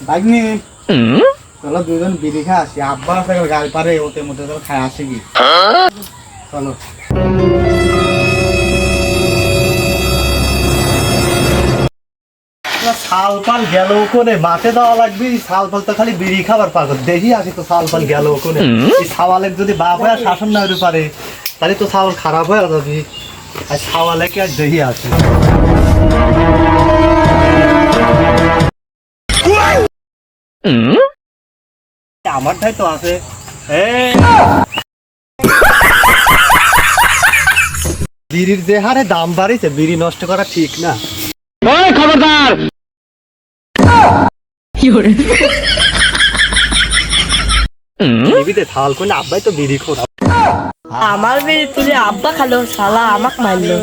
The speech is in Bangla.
ভাগ্নি চলো দুজন বিড়ি খা আসি। আব্বা আছে গাড়ি পারে ওতে মধ্যে চলো খাই আসি কি? চলো। শাল পাল গেল কোনে? মাঠে দেওয়া লাগবে এই শাল পাল তো খালি বিড়ি খাবার পাগল দেখি আসি তো শাল পাল গেল সাওয়ালের যদি বাপ হয় শাসন না হতে পারে তাহলে তো শাওয়াল খারাপ হয়ে যাবে আর সাওয়ালে কি আর দেখি আসি। আমার ঠাই তো আছে। বিড়ির যে হারে দাম বাড়িছে বিড়ি নষ্ট করা ঠিক না। টিভিতে থাল করে আব্বাই তো বিড়ি খোর আমার বিড়ি তুলে আব্বা খালো শালা আমাক মারলো।